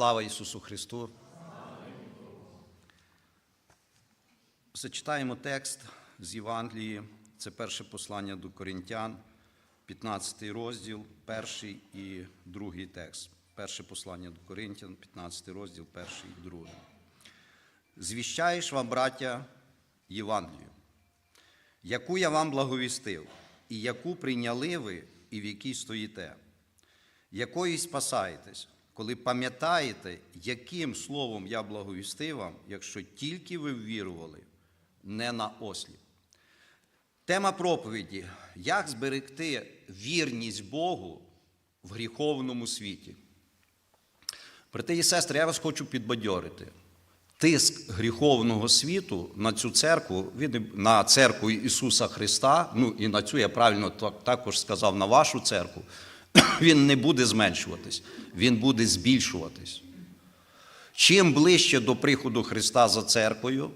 Слава Ісусу Христу! Зачитаємо текст з Євангелії. Це перше послання до Коринтян, 15 розділ, перший і другий текст. Перше послання до Коринтян, 15 розділ, перший і другий. Звіщаєш вам, браття, Євангелію, яку я вам благовістив, і яку прийняли ви, і в якій стоїте, якої спасаєтесь, коли пам'ятаєте, яким словом я благовістив вам, якщо тільки ви ввірували, не на осліп. Тема проповіді як зберегти вірність Богу в гріховному світі. Брати і сестри, я вас хочу підбадьорити. Тиск гріховного світу на цю церкву, на церкву Ісуса Христа, ну і на цю я правильно також сказав на вашу церкву, він не буде зменшуватись, він буде збільшуватись. Чим ближче до приходу Христа за церквою,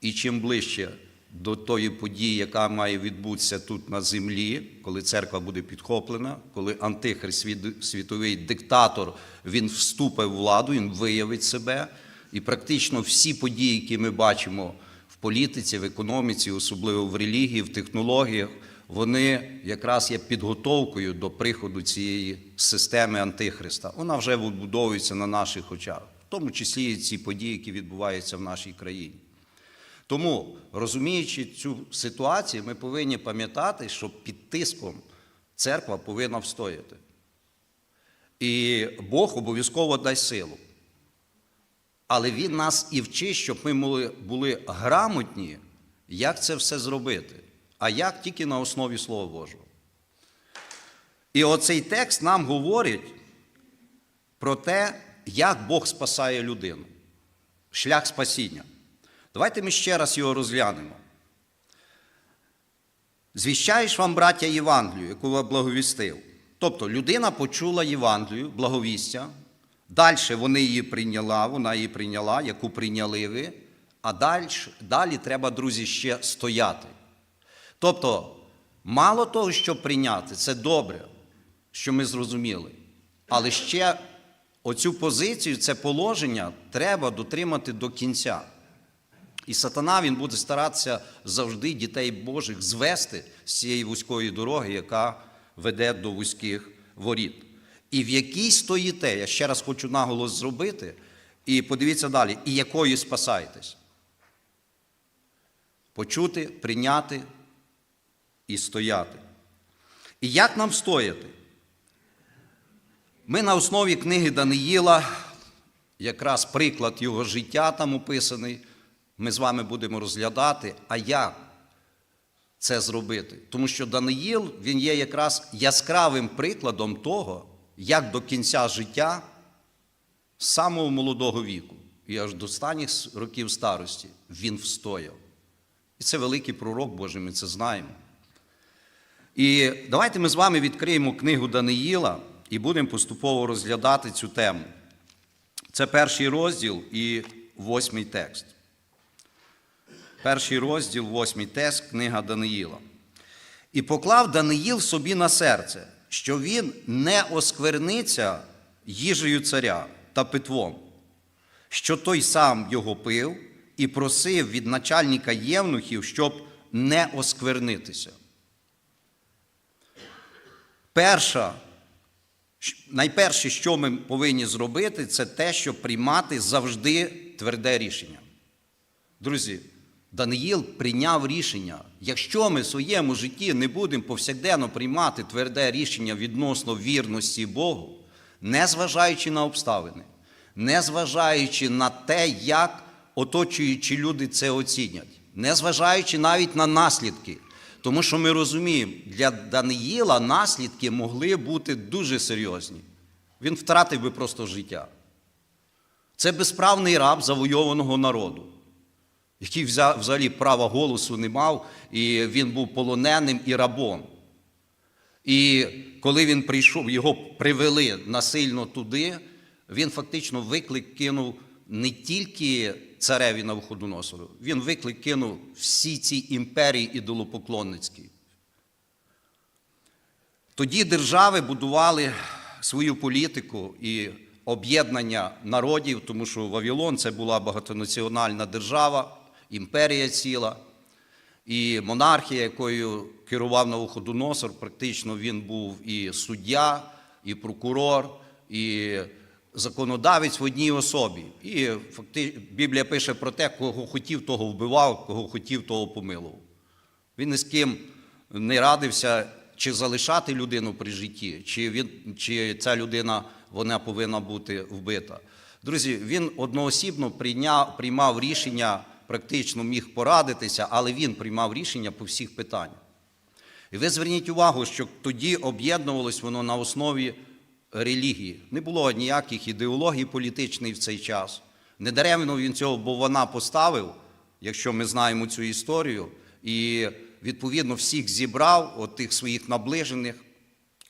і чим ближче до тої події, яка має відбутися тут на землі, коли церква буде підхоплена, коли антихрист, світовий диктатор, він вступить в владу, він виявить себе. І практично всі події, які ми бачимо в політиці, в економіці, особливо в релігії, в технологіях, вони якраз є підготовкою до приходу цієї системи антихриста. Вона вже вибудовується на наших очах, в тому числі і ці події, які відбуваються в нашій країні. Тому, розуміючи цю ситуацію, ми повинні пам'ятати, що під тиском церква повинна встояти. І Бог обов'язково дасть силу. Але Він нас і вчить, щоб ми були, грамотні, як це все зробити. А як тільки на основі Слова Божого. І оцей текст нам говорить про те, як Бог спасає людину. Шлях спасіння. Давайте ми ще раз його розглянемо. Звіщаєш вам, браття, Євангелію, яку я благовістив. Тобто людина почула Євангелію, благовістя, далі вони її прийняла, вона її прийняла, яку прийняли ви, а далі, далі треба, друзі, ще стояти. Тобто, мало того, що прийняти, це добре, що ми зрозуміли. Але ще оцю позицію, це положення треба дотримати до кінця. І сатана він буде старатися завжди дітей Божих звести з цієї вузької дороги, яка веде до вузьких воріт. І в якій стоїте, я ще раз хочу наголос зробити, і подивіться далі, і якою спасаєтесь. Почути, прийняти і стояти. І як нам стояти? Ми на основі книги Даниїла, якраз приклад його життя там описаний, ми з вами будемо розглядати, а як це зробити. Тому що Даниїл, він є якраз яскравим прикладом того, як до кінця життя, з самого молодого віку і аж до останніх років старості, він встояв. І це великий пророк Божий, ми це знаємо. І давайте ми з вами відкриємо книгу Даниїла і будемо поступово розглядати цю тему. Це перший розділ і восьмий текст. Перший розділ, восьмий текст, книга Даниїла. І поклав Даниїл собі на серце, що він не оскверниться їжею царя та питвом, що той сам його пив і просив від начальника євнухів, щоб не осквернитися. Перша, найперше, що ми повинні зробити, це те, щоб приймати завжди тверде рішення. Друзі, Даниїл прийняв рішення. Якщо ми в своєму житті не будемо повсякденно приймати тверде рішення відносно вірності Богу, не зважаючи на обставини, не зважаючи на те, як оточуючі люди це оцінять, не зважаючи навіть на наслідки. Тому що ми розуміємо, для Даниїла наслідки могли бути дуже серйозні. Він втратив би просто життя. Це безправний раб завойованого народу який взагалі права голосу не мав, і він був полоненим і рабом. І коли він прийшов, його привели насильно туди, він фактично виклик кинув не тільки цареві Навуходоносору, він виклик кинув всі ці імперії ідолопоклонницькі. Тоді держави будували свою політику і об'єднання народів, тому що Вавилон це була багатонаціональна держава, імперія ціла. І монархія, якою керував Навуходоносор, практично він був і суддя, і прокурор, і законодавець в одній особі. І факти... Біблія пише про те, кого хотів, того вбивав, кого хотів, того помилував. Він ні з ким не радився, чи залишати людину при житті, чи, він, чи ця людина вона повинна бути вбита. Друзі, він одноосібно прийняв, приймав рішення, практично міг порадитися, але він приймав рішення по всіх питаннях. І ви зверніть увагу, що тоді об'єднувалось воно на основі релігії. Не було ніяких ідеологій політичних в цей час. Недаремно він цього бо вона поставив, якщо ми знаємо цю історію, і відповідно всіх зібрав, от тих своїх наближених,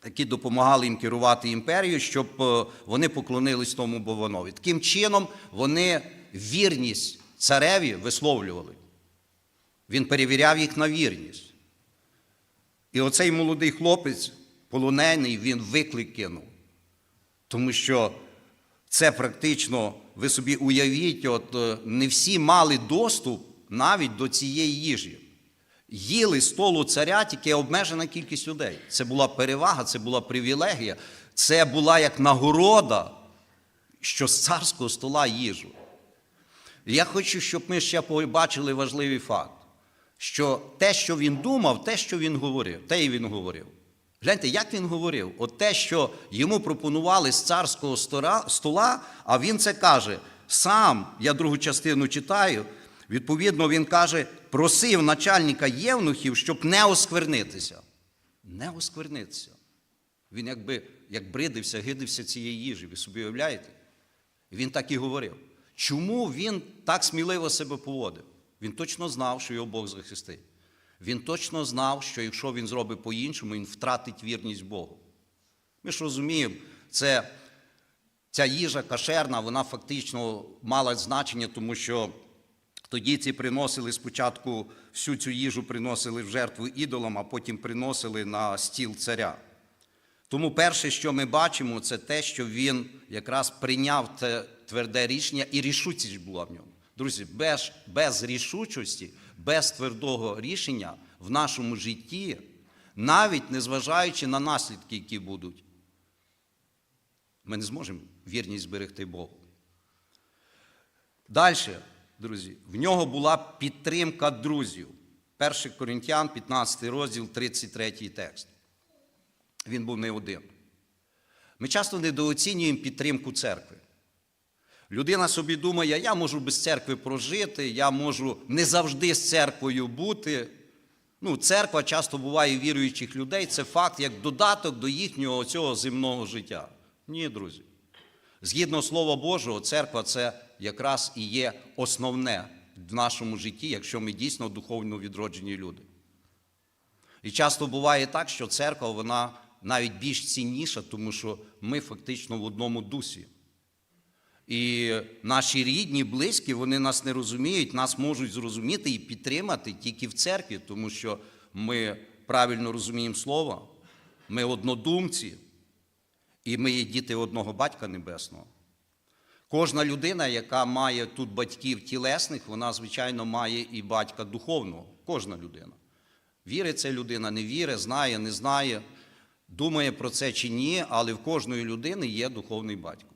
які допомагали їм керувати імперією, щоб е, вони поклонились тому Бованові. Таким чином вони вірність цареві висловлювали. Він перевіряв їх на вірність. І оцей молодий хлопець, полонений, він виклик кинув. Тому що це практично, ви собі уявіть, от е, не всі мали доступ навіть до цієї їжі. Їли столу царя тільки обмежена кількість людей. Це була перевага, це була привілегія, це була як нагорода, що з царського стола їжу. Я хочу, щоб ми ще побачили важливий факт, що те, що він думав, те, що він говорив, те і він говорив. Гляньте, як він говорив? От те, що йому пропонували з царського стола, а він це каже. Сам, я другу частину читаю, відповідно, він каже, просив начальника євнухів, щоб не осквернитися. Не осквернитися. Він якби як бридився, гидився цієї їжі. Ви собі уявляєте? Він так і говорив. Чому він так сміливо себе поводив? Він точно знав, що його Бог захистить. Він точно знав, що якщо він зробить по-іншому, він втратить вірність Богу. Ми ж розуміємо, це, ця їжа кашерна, вона фактично мала значення, тому що тоді ці приносили спочатку всю цю їжу приносили в жертву ідолам, а потім приносили на стіл царя. Тому перше, що ми бачимо, це те, що він якраз прийняв те тверде рішення, і рішучість була в ньому. Друзі, без, без рішучості, без твердого рішення в нашому житті, навіть незважаючи на наслідки, які будуть, ми не зможемо вірність зберегти Богу. Далі, друзі, в нього була підтримка друзів. 1 Коринтян, 15 розділ, 33 текст. Він був не один. Ми часто недооцінюємо підтримку церкви. Людина собі думає, я можу без церкви прожити, я можу не завжди з церквою бути. Ну, церква часто буває віруючих людей, це факт як додаток до їхнього цього земного життя. Ні, друзі. Згідно Слова Божого, церква це якраз і є основне в нашому житті, якщо ми дійсно духовно відроджені люди. І часто буває так, що церква вона навіть більш цінніша, тому що ми фактично в одному дусі. І наші рідні, близькі, вони нас не розуміють, нас можуть зрозуміти і підтримати тільки в церкві, тому що ми правильно розуміємо Слово, ми однодумці, і ми є діти одного батька небесного. Кожна людина, яка має тут батьків тілесних, вона, звичайно, має і батька духовного. Кожна людина. Вірить ця людина, не вірить, знає, не знає, думає про це чи ні, але в кожної людини є духовний батько.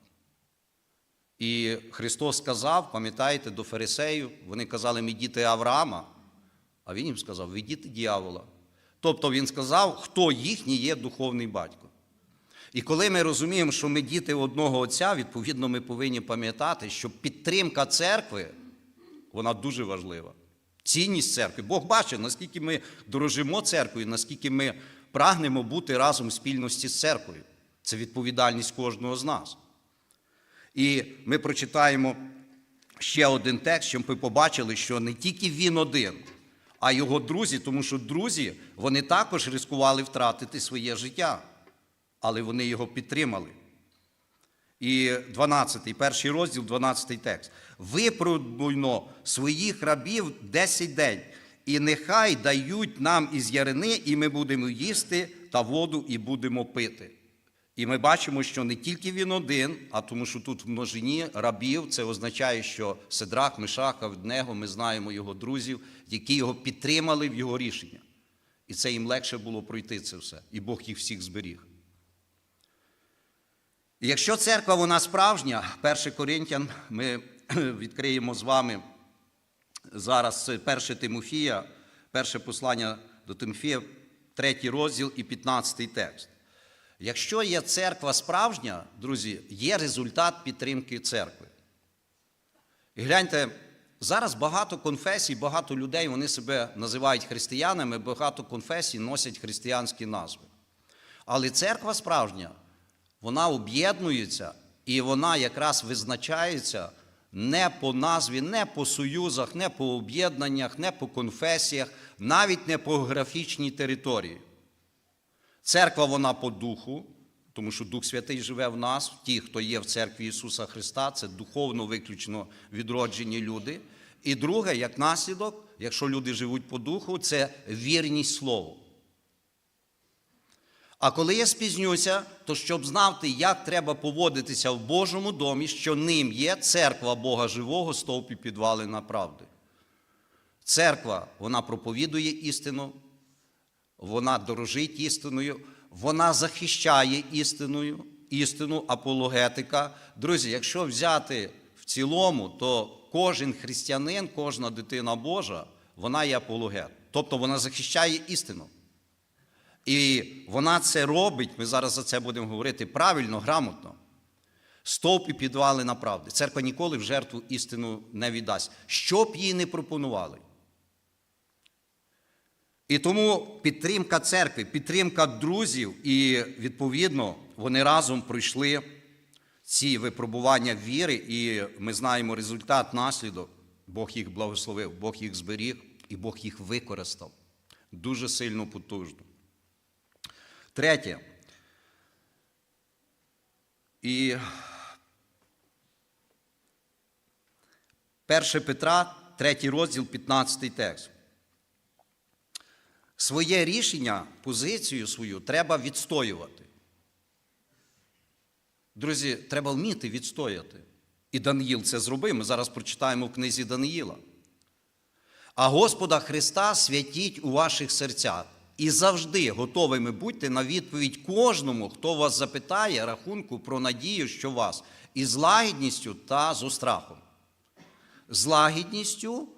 І Христос сказав, пам'ятаєте, до фарисеїв, вони казали, ми діти Авраама, а Він їм сказав, ви діти дьявола. Тобто Він сказав, хто їхній є духовний батько. І коли ми розуміємо, що ми діти одного Отця, відповідно, ми повинні пам'ятати, що підтримка церкви, вона дуже важлива. Цінність церкви. Бог бачить, наскільки ми дорожимо церквою, наскільки ми прагнемо бути разом в спільності з церквою. Це відповідальність кожного з нас. І ми прочитаємо ще один текст, щоб ми побачили, що не тільки він один, а його друзі, тому що друзі вони також ризикували втратити своє життя, але вони його підтримали. І 12, перший розділ, 12 текст. Випробуйно своїх рабів 10 день, і нехай дають нам із ярини, і ми будемо їсти та воду і будемо пити. І ми бачимо, що не тільки він один, а тому, що тут в множині рабів, це означає, що Седрах, Мишах, Авдnego, ми знаємо його друзів, які його підтримали в його рішення. І це їм легше було пройти це все. І Бог їх всіх зберіг. І якщо церква вона справжня, 1 Коринтян, ми відкриємо з вами зараз 1 Тимофія, перше послання до Тимофія, третій розділ і 15 текст. Якщо є церква справжня, друзі, є результат підтримки церкви. І гляньте, зараз багато конфесій, багато людей вони себе називають християнами, багато конфесій носять християнські назви. Але церква справжня, вона об'єднується і вона якраз визначається не по назві, не по союзах, не по об'єднаннях, не по конфесіях, навіть не по географічній території. Церква вона по духу, тому що Дух Святий живе в нас, ті, хто є в церкві Ісуса Христа, це духовно виключно відроджені люди. І друге, як наслідок, якщо люди живуть по духу, це вірність Слову. А коли я спізнюся, то щоб знати, як треба поводитися в Божому домі, що ним є церква Бога живого, стовп і підвалина правди. Церква, вона проповідує істину, вона дорожить істиною, вона захищає істиною, істину, апологетика. Друзі, якщо взяти в цілому, то кожен християнин, кожна дитина Божа, вона є апологет. Тобто вона захищає істину. І вона це робить, ми зараз за це будемо говорити правильно, грамотно. Стовп і підвали на правди. Церква ніколи в жертву істину не віддасть. Що б їй не пропонували. І тому підтримка церкви, підтримка друзів, і відповідно вони разом пройшли ці випробування віри, і ми знаємо результат, наслідок. Бог їх благословив, Бог їх зберіг і Бог їх використав дуже сильно потужно. Третє. І 1 Петра, 3 розділ, 15 текст. Своє рішення, позицію свою треба відстоювати. Друзі, треба вміти відстояти. І Даниїл це зробив. Ми зараз прочитаємо в книзі Даниїла. А Господа Христа святіть у ваших серцях. І завжди готовими будьте на відповідь кожному, хто вас запитає рахунку про надію, що вас, із лагідністю та з острахом. З лагідністю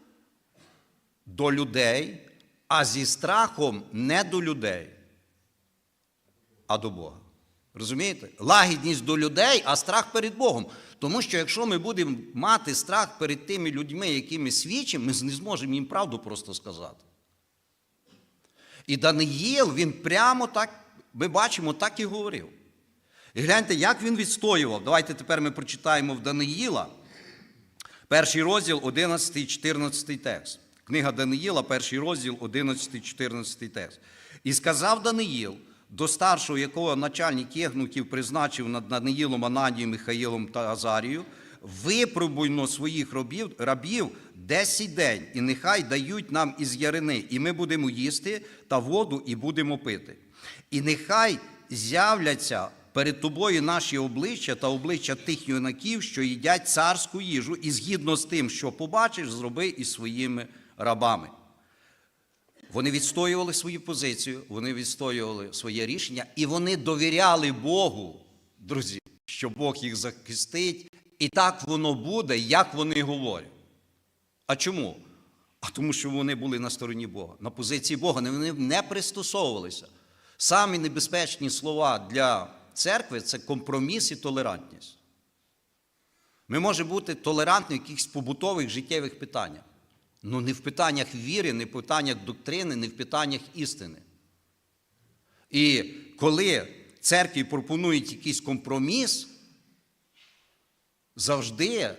до людей, а зі страхом не до людей, а до Бога. Розумієте? Лагідність до людей, а страх перед Богом. Тому що якщо ми будемо мати страх перед тими людьми, якими свідчимо, ми не зможемо їм правду просто сказати. І Даниїл, він прямо так, ми бачимо, так і говорив. І гляньте, як він відстоював. Давайте тепер ми прочитаємо в Даниїла, перший розділ, 11, 14 текст. Книга Даниїла, перший розділ, 11 і 14 текст. І сказав Даниїл, до старшого, якого начальник єгнуків призначив над Даниїлом, Ананієм, Михаїлом та Азарією, випробуйно своїх рабів, рабів 10 день, і нехай дають нам із ярини, і ми будемо їсти та воду, і будемо пити. І нехай з'являться перед тобою наші обличчя та обличчя тих юнаків, що їдять царську їжу, і згідно з тим, що побачиш, зроби із своїми рабами. Вони відстоювали свою позицію, вони відстоювали своє рішення, і вони довіряли Богу, друзі, що Бог їх захистить, і так воно буде, як вони говорять. А чому? А тому, що вони були на стороні Бога, на позиції Бога, вони не пристосовувалися. Самі небезпечні слова для церкви це компроміс і толерантність. Ми можемо бути толерантні в якихось побутових життєвих питаннях. Ну, не в питаннях віри, не в питаннях доктрини, не в питаннях істини. І коли церкві пропонують якийсь компроміс, завжди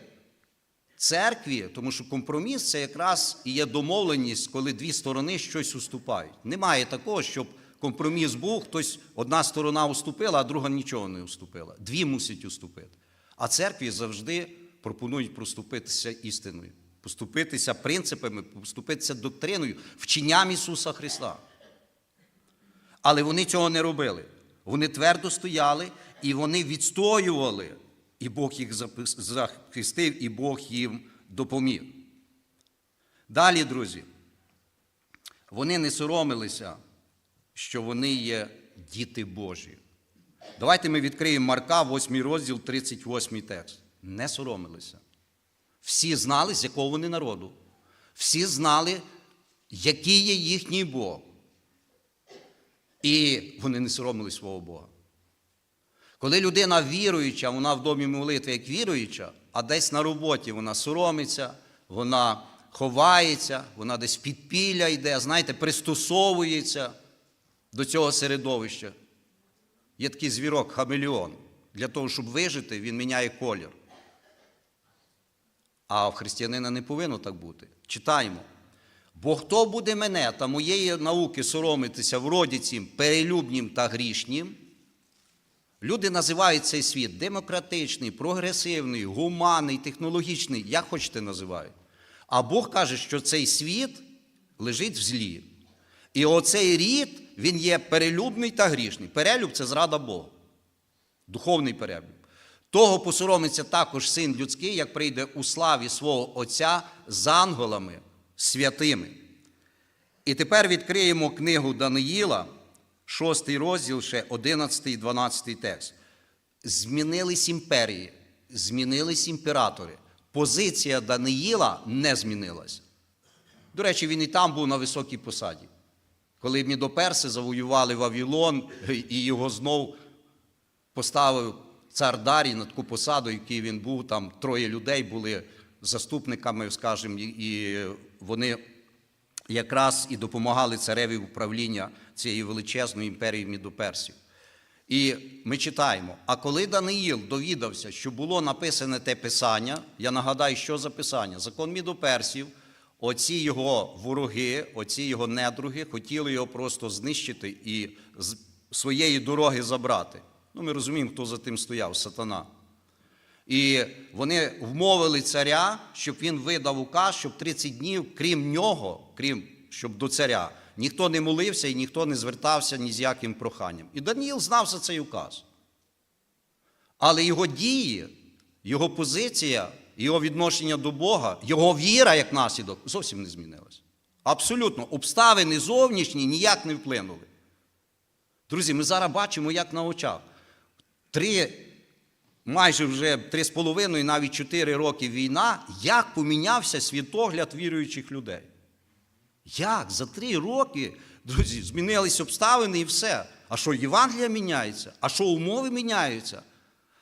церкві, тому що компроміс це якраз і є домовленість, коли дві сторони щось уступають. Немає такого, щоб компроміс був, хтось одна сторона уступила, а друга нічого не уступила. Дві мусять уступити. А церкві завжди пропонують проступитися істиною поступитися принципами, поступитися доктриною, вченням Ісуса Христа. Але вони цього не робили. Вони твердо стояли, І вони відстоювали, і Бог їх захистив, і Бог їм допоміг. Далі, друзі, вони не соромилися, що вони є діти Божі. Давайте ми відкриємо Марка, 8 розділ, 38 текст. Не соромилися. Всі знали, з якого вони народу. Всі знали, який є їхній Бог. І вони не соромились свого Бога. Коли людина віруюча, вона в домі молитви як віруюча, а десь на роботі вона соромиться, вона ховається, вона десь підпілля йде, знаєте, пристосовується до цього середовища. Є такий звірок хамелеон. Для того, щоб вижити, він міняє колір. А в християнина не повинно так бути. Читаємо. Бо хто буде мене та моєї науки соромитися в роді цім перелюбнім та грішнім, люди називають цей світ демократичний, прогресивний, гуманний, технологічний, як хочете називають. А Бог каже, що цей світ лежить в злі. І оцей рід, він є перелюбний та грішний. Перелюб це зрада Богу. Духовний перелюб. Того посоромиться також син людський, як прийде у славі свого Отця з ангелами святими. І тепер відкриємо книгу Даниїла, 6 розділ, ще 11 і 12 текст. Змінились імперії, змінились імператори. Позиція Даниїла не змінилася. До речі, він і там був на високій посаді. Коли мідоперси завоювали Вавилон, і його знов поставив цар Дарій на таку посаду, який він був, там троє людей були заступниками, скажімо, і- вони якраз і допомагали цареві управління цієї величезної імперії мідоперсів. І ми читаємо: а коли Даниїл довідався, що було написане те писання, я нагадаю, що за писання? Закон мідоперсів, оці його вороги, оці його недруги хотіли його просто знищити і з своєї дороги забрати. Ну, ми розуміємо, хто за тим стояв сатана. І вони вмовили царя, щоб він видав указ, щоб 30 днів, крім нього, крім щоб до царя, ніхто не молився і ніхто не звертався ні з яким проханням. І Даніїл знав за цей указ. Але його дії, його позиція, його відношення до Бога, його віра як наслідок зовсім не змінилась. Абсолютно, обставини зовнішні ніяк не вплинули. Друзі, ми зараз бачимо, як на очах. Три майже вже три з половиною, навіть чотири роки війна, як помінявся світогляд віруючих людей. Як? За три роки, друзі, змінились обставини і все. А що Євангелія міняється? А що умови міняються?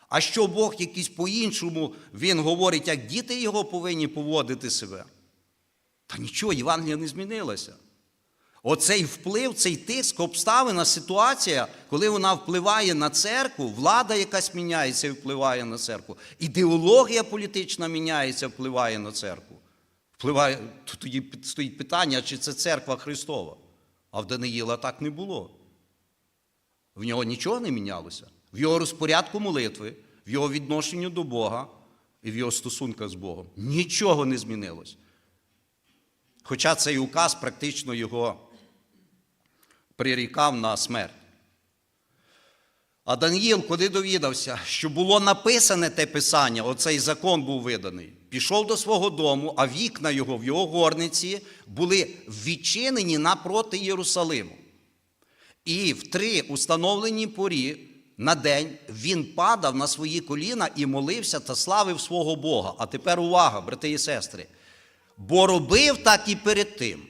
А що Бог якийсь по-іншому, Він говорить, як діти його повинні поводити себе? Та нічого, Євангелія не змінилася. Оцей вплив, цей тиск, обставина, ситуація, коли вона впливає на церкву, влада якась міняється і впливає на церкву, ідеологія політична міняється, впливає на церкву. Впливає, тоді стоїть питання, чи це церква Христова. А в Даниїла так не було. В нього нічого не мінялося. В його розпорядку молитви, в його відношенню до Бога і в його стосунках з Богом. Нічого не змінилось. Хоча цей указ практично його прирікав на смерть. А Даниїл, коли довідався, що було написане те писання, оцей закон був виданий, пішов до свого дому, а вікна його в його горниці були відчинені напроти Єрусалиму. І в три установлені порі на день він падав на свої коліна і молився та славив свого Бога. А тепер увага, брати і сестри. Бо робив так і перед тим.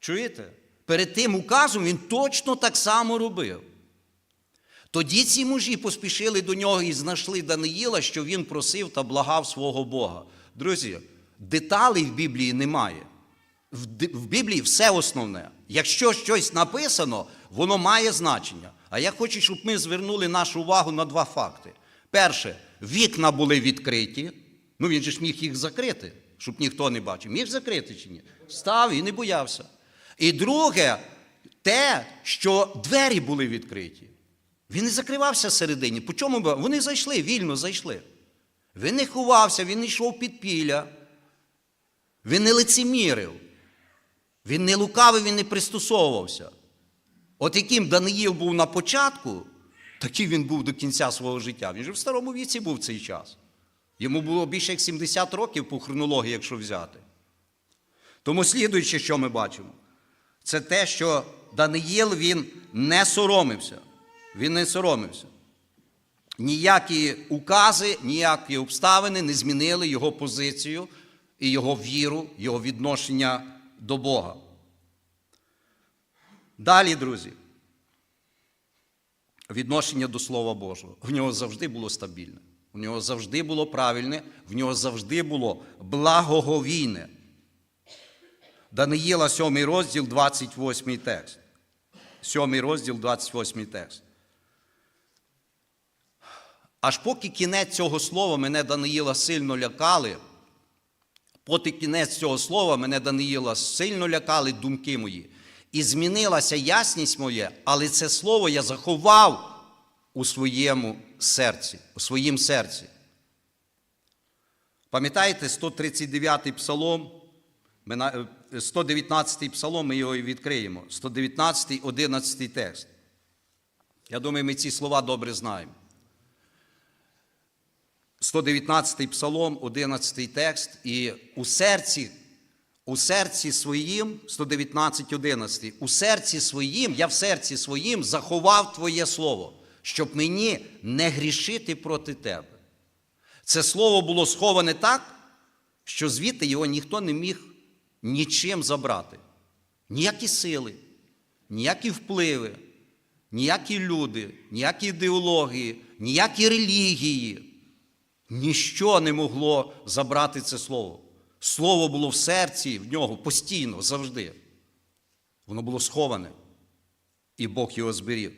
Чуєте? Перед тим указом він точно так само робив. Тоді ці мужі поспішили до нього і знайшли Даниїла, що він просив та благав свого Бога. Друзі, деталей в Біблії немає. В Біблії все основне. Якщо щось написано, воно має значення. А я хочу, щоб ми звернули нашу увагу на два факти. Перше, вікна були відкриті. Ну він же ж міг їх закрити, щоб ніхто не бачив. Міг закрити чи ні? Став і не боявся. І друге, те, що двері були відкриті. Він не закривався всередині. По чому? Вони зайшли, вільно зайшли. Він не ховався, він не йшов під піля. Він не лицемірив. Він не лукавив, він не пристосовувався. От яким Даниїл був на початку, Такий він був до кінця свого життя. Він же в старому віці був цей час. Йому було більше як 70 років по хронології, якщо взяти. Тому слідуюче, що ми бачимо, це те, що Даниїл він не соромився. Він не соромився. Ніякі укази, ніякі обставини не змінили його позицію і його віру, його відношення до Бога. Далі, друзі, відношення до Слова Божого. В нього завжди було стабільне, в нього завжди було правильне, в нього завжди було благоговійне. Даниїла, 7 розділ, 28 текст. 7 розділ, 28 текст. Аж поки кінець цього слова мене Даниїла сильно лякали, поки кінець цього слова мене Даниїла сильно лякали думки мої. І змінилася ясність моя, але це слово я заховав у своєму серці, у своїм серці. Пам'ятаєте 139-й псалом, 119-й псалом, ми його і відкриємо. 119-й, 11 текст. Я думаю, ми ці слова добре знаємо. 119-й псалом, 11 текст, і у серці, у серці своїм, 119, 11, у серці своїм, я в серці своїм заховав Твоє слово, щоб мені не грішити проти Тебе. Це слово було сховане так, що звідти його ніхто не міг нічим забрати. Ніякі сили, ніякі впливи, ніякі люди, ніякі ідеології, ніякі релігії. Ніщо не могло забрати це слово. Слово було в серці в нього постійно, завжди. Воно було сховане, і Бог його зберіг.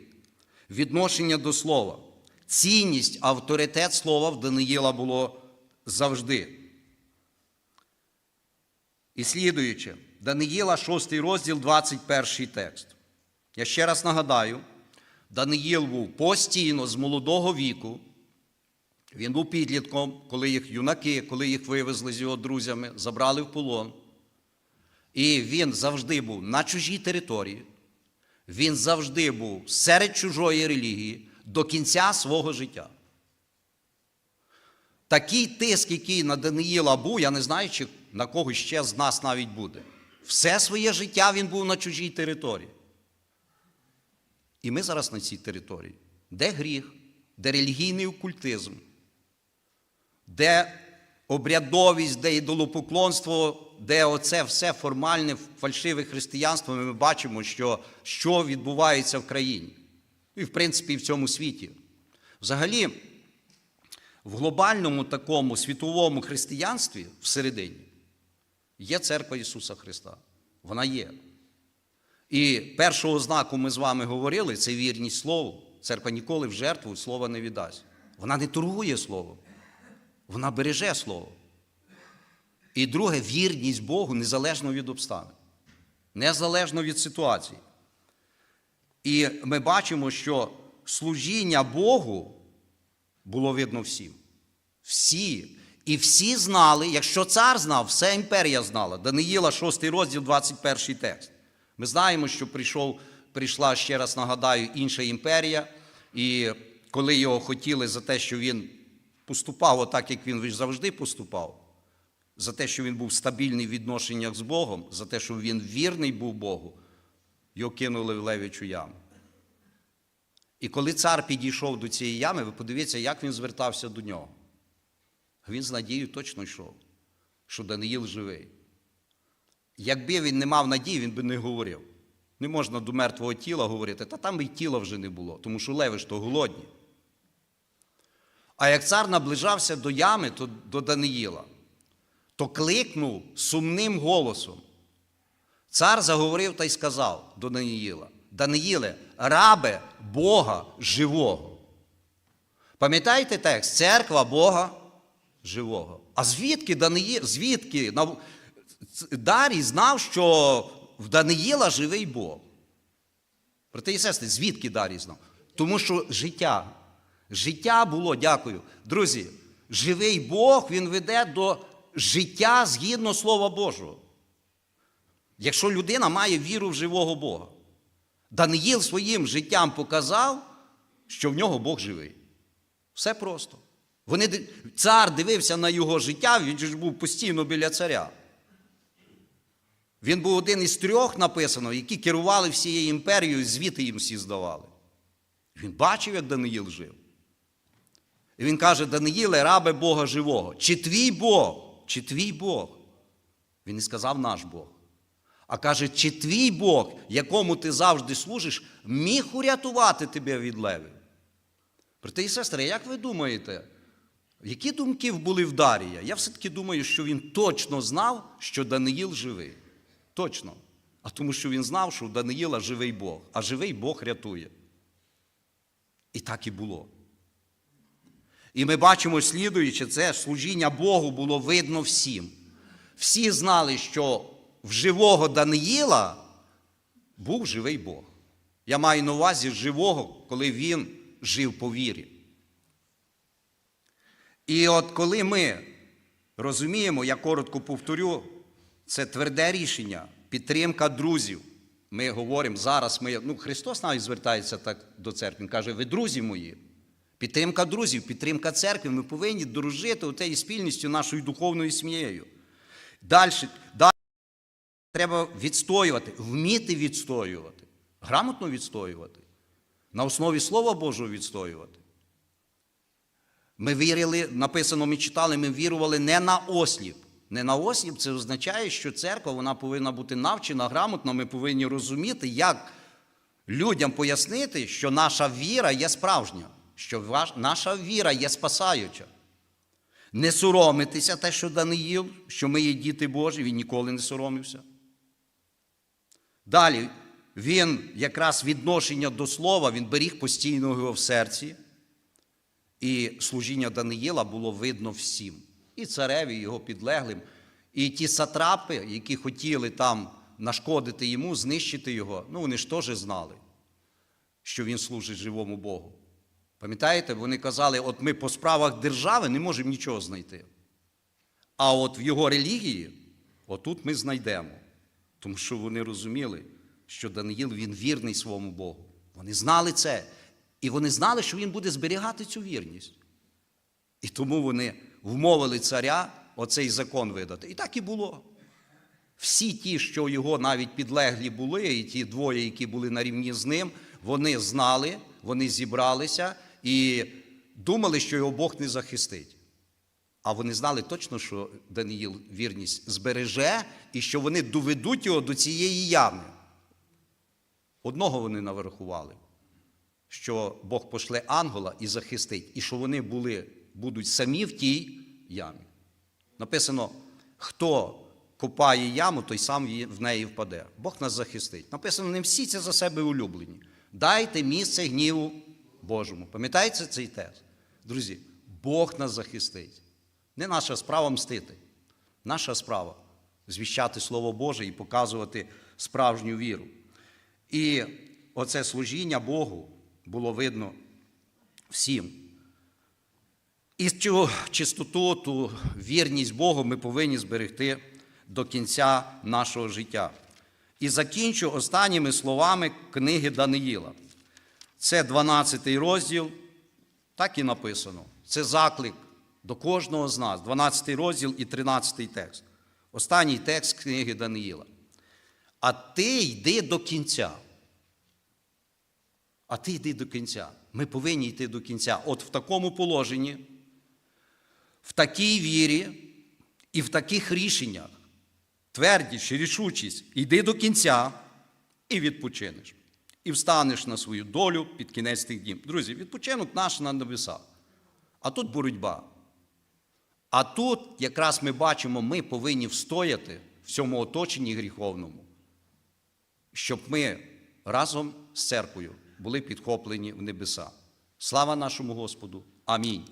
Відношення до слова, цінність, авторитет слова в Даниїла було завжди. І слідуючи, Даниїла, 6 розділ, 21 текст. Я ще раз нагадаю, Даниїл був постійно з молодого віку. Він був підлітком, коли їх юнаки, коли їх вивезли з його друзями, забрали в полон. І він завжди був на чужій території, він завжди був серед чужої релігії до кінця свого життя. Такий тиск, який на Даниїла був, я не знаю, чи на кого ще з нас навіть буде. Все своє життя він був на чужій території. І ми зараз на цій території. Де гріх, де релігійний окультизм, де обрядовість, де ідолопоклонство, де оце все формальне, фальшиве християнство, ми бачимо, що, що відбувається в країні. І, в принципі, і в цьому світі. Взагалі, в глобальному такому світовому християнстві всередині є церква Ісуса Христа. Вона є. І першого знаку ми з вами говорили це вірність Слову. Церква ніколи в жертву слова не віддасть. Вона не торгує словом, вона береже слово. І друге вірність Богу незалежно від обставин, незалежно від ситуації. І ми бачимо, що служіння Богу було видно всім. Всі. І всі знали, якщо цар знав, вся імперія знала. Даниїла, 6 розділ, 21 текст. Ми знаємо, що прийшов, прийшла, ще раз нагадаю, інша імперія, і коли його хотіли за те, що він поступав отак, як він завжди поступав, за те, що він був стабільний в відношеннях з Богом, за те, що він вірний був Богу, його кинули в левічу яму. І коли цар підійшов до цієї ями, ви подивіться, як він звертався до нього. Він з надією точно йшов, що Даниїл живий. Якби він не мав надії, він би не говорив. Не можна до мертвого тіла говорити, та там і тіла вже не було, тому що леви ж то голодні. А як цар наближався до ями, то до Даниїла, то кликнув сумним голосом. Цар заговорив та й сказав до Даниїла: Даниїле, рабе Бога живого. Пам'ятаєте текст? Церква Бога живого. А звідки Даниїл, звідки Дарій знав, що в Даниїла живий Бог? Брати і сестри, звідки Дарій знав? Тому що життя. Життя було, дякую. Друзі, живий Бог, він веде до життя згідно Слова Божого. Якщо людина має віру в живого Бога. Даниїл своїм життям показав, що в нього Бог живий. Все просто. Вони, цар дивився на його життя, він ж був постійно біля царя. Він був один із трьох написано, які керували всією імперією, звіти їм всі здавали. Він бачив, як Даниїл жив. І він каже: Даниїле, рабе Бога живого, чи твій Бог, чи твій Бог? Він не сказав наш Бог. А каже, чи твій Бог, якому ти завжди служиш, міг урятувати тебе від левів? Брати і сестри, як ви думаєте, які думки були в Дарія? Я все-таки думаю, що він точно знав, що Даниїл живий. Точно. А тому, що він знав, що у Даниїла живий Бог, а живий Бог рятує. І так і було. І ми бачимо, слідуючи, це служіння Богу було видно всім. Всі знали, що в живого Даниїла був живий Бог. Я маю на увазі живого, коли він жив по вірі. І от коли ми розуміємо, я коротко повторю, це тверде рішення, підтримка друзів. Ми говоримо зараз, ми, ну, Христос навіть звертається так до церкви. Він каже, ви друзі мої. Підтримка друзів, підтримка церкви. Ми повинні дружити у тією спільністю нашою духовною сім'єю. Далі, далі треба відстоювати, вміти відстоювати, грамотно відстоювати, на основі Слова Божого відстоювати. Ми вірили, написано, ми читали, ми вірували не на осліп. Не на осліп це означає, що церква вона повинна бути навчена грамотно. Ми повинні розуміти, як людям пояснити, що наша віра є справжня, що наша віра є спасаюча. Не соромитися те, що Даниїл, що ми є діти Божі, він ніколи не соромився. Далі, він якраз відношення до слова, він беріг постійно його в серці. І служіння Даниїла було видно всім. І цареві, і його підлеглим, і ті сатрапи, які хотіли там нашкодити йому, знищити його, ну вони ж теж знали, що він служить живому Богу. Пам'ятаєте, вони казали, от ми по справах держави не можемо нічого знайти. А от в його релігії, отут ми знайдемо. Тому що вони розуміли, що Даниїл він вірний своєму Богу. Вони знали це. І вони знали, що він буде зберігати цю вірність. І тому вони вмовили царя оцей закон видати. І так і було. Всі ті, що його навіть підлеглі були, і ті двоє, які були на рівні з ним, вони знали, вони зібралися і думали, що його Бог не захистить. А вони знали точно, що Даниїл вірність збереже і що вони доведуть його до цієї ями. Одного вони наврахували, що Бог пошле ангела і захистить, і що вони були, будуть самі в тій ямі. Написано, хто копає яму, той сам в неї впаде. Бог нас захистить. Написано, не всі це за себе улюблені. Дайте місце гніву Божому. Пам'ятаєте цей текст? Друзі, Бог нас захистить. Не наша справа мстити. Наша справа звіщати Слово Боже і показувати справжню віру. І оце служіння Богу було видно всім. І цю чистоту, ту вірність Богу ми повинні зберегти до кінця нашого життя. І закінчу останніми словами книги Даниїла. Це 12 розділ, так і написано. Це заклик до кожного з нас, 12 розділ і 13 текст. Останній текст книги Даниїла. А ти йди до кінця. А ти йди до кінця. Ми повинні йти до кінця. От в такому положенні, в такій вірі і в таких рішеннях. Твердість, рішучість, йди до кінця і відпочинеш. І встанеш на свою долю під кінець тих днів. Друзі, відпочинок наш на небесах. А тут боротьба. А тут якраз ми бачимо, ми повинні встояти в цьому оточенні гріховному, щоб ми разом з церквою були підхоплені в небеса. Слава нашому Господу! Амінь.